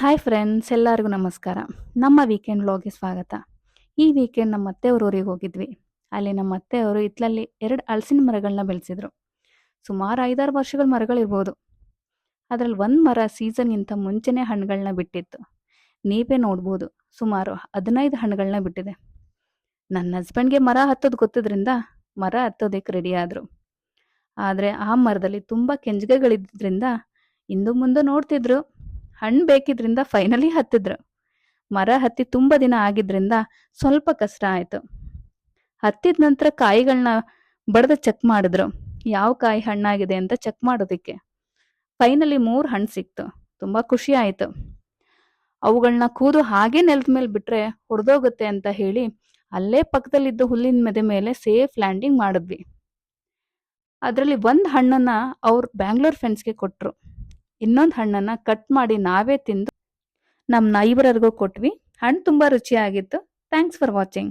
Hi friends ಎಲ್ಲರಿಗೂ ನಮಸ್ಕಾರ. ನಮ್ಮ ವೀಕೆಂಡ್ ವ್ಲಾಗ್ಗೆ ಸ್ವಾಗತ. ಈ ವೀಕೆಂಡ್ ನಮ್ಮ ಅತ್ತೆಯವ್ರ ಊರಿಗೆ ಹೋಗಿದ್ವಿ. ಅಲ್ಲಿ ನಮ್ಮ ಅತ್ತೆಯವರು ಇತ್ಲಲ್ಲಿ ಎರಡು ಹಲಸಿನ ಮರಗಳನ್ನ ಬೆಳೆಸಿದ್ರು. ಸುಮಾರು ಐದಾರು ವರ್ಷಗಳ ಮರಗಳಿರ್ಬೋದು ಅದರಲ್ಲಿ ಒಂದು ಮರ ಸೀಸನ್ಗಿಂತ ಮುಂಚೆನೇ ಹಣ್ಣುಗಳನ್ನ ಬಿಟ್ಟಿತ್ತು. ನೀವೇ ನೋಡ್ಬೋದು, ಸುಮಾರು ಹದಿನೈದು ಹಣ್ಣುಗಳನ್ನ ಬಿಟ್ಟಿದೆ. ನನ್ನ ಹಸ್ಬೆಂಡ್ಗೆ ಮರ ಹತ್ತೋದು ಗೊತ್ತಿದ್ರಿಂದ ಮರ ಹತ್ತೋದಕ್ಕೆ ರೆಡಿ ಆದರು. ಆದರೆ ಆ ಮರದಲ್ಲಿ ತುಂಬ ಕೆಂಜಗೆಗಳಿದ್ದರಿಂದ ಇಂದು ಮುಂದೆ ನೋಡ್ತಿದ್ರು. ಹಣ್ಣು ಬೇಕಿದ್ರಿಂದ ಫೈನಲಿ ಹತ್ತಿದ್ರು. ಮರ ಹತ್ತಿ ತುಂಬ ದಿನ ಆಗಿದ್ರಿಂದ ಸ್ವಲ್ಪ ಕಷ್ಟ ಆಯಿತು. ಹತ್ತಿದ ನಂತರ ಕಾಯಿಗಳನ್ನ ಬಡ್ದು ಚೆಕ್ ಮಾಡಿದ್ರು. ಯಾವ ಕಾಯಿ ಹಣ್ಣಾಗಿದೆ ಅಂತ ಚೆಕ್ ಮಾಡೋದಕ್ಕೆ. ಫೈನಲಿ ಮೂರು ಹಣ್ಣು ಸಿಕ್ತು. ತುಂಬ ಖುಷಿ ಆಯಿತು. ಅವುಗಳನ್ನ ಕೂದು ಹಾಗೆ ನೆಲದ ಮೇಲೆ ಬಿಟ್ಟರೆ ಹೊಡೆದೋಗುತ್ತೆ ಅಂತ ಹೇಳಿ ಅಲ್ಲೇ ಪಕ್ಕದಲ್ಲಿದ್ದ ಹುಲ್ಲಿನ ಮೆದೆ ಮೇಲೆ ಸೇಫ್ ಲ್ಯಾಂಡಿಂಗ್ ಮಾಡಿದ್ವಿ. ಅದರಲ್ಲಿ ಒಂದು ಹಣ್ಣನ್ನ ಅವ್ರು ಬ್ಯಾಂಗ್ಳೂರ್ ಫ್ರೆಂಡ್ಸ್ಗೆ ಕೊಟ್ಟರು ಇನ್ನೊಂದು ಹಣ್ಣನ್ನ ಕಟ್ ಮಾಡಿ ನಾವೇ ತಿಂದು ನಮ್ಮ ನೈಬರರಿಗೂ ಕೊಟ್ವಿ. ಹಣ್ಣು ತುಂಬ ರುಚಿಯಾಗಿತ್ತು. Thanks for watching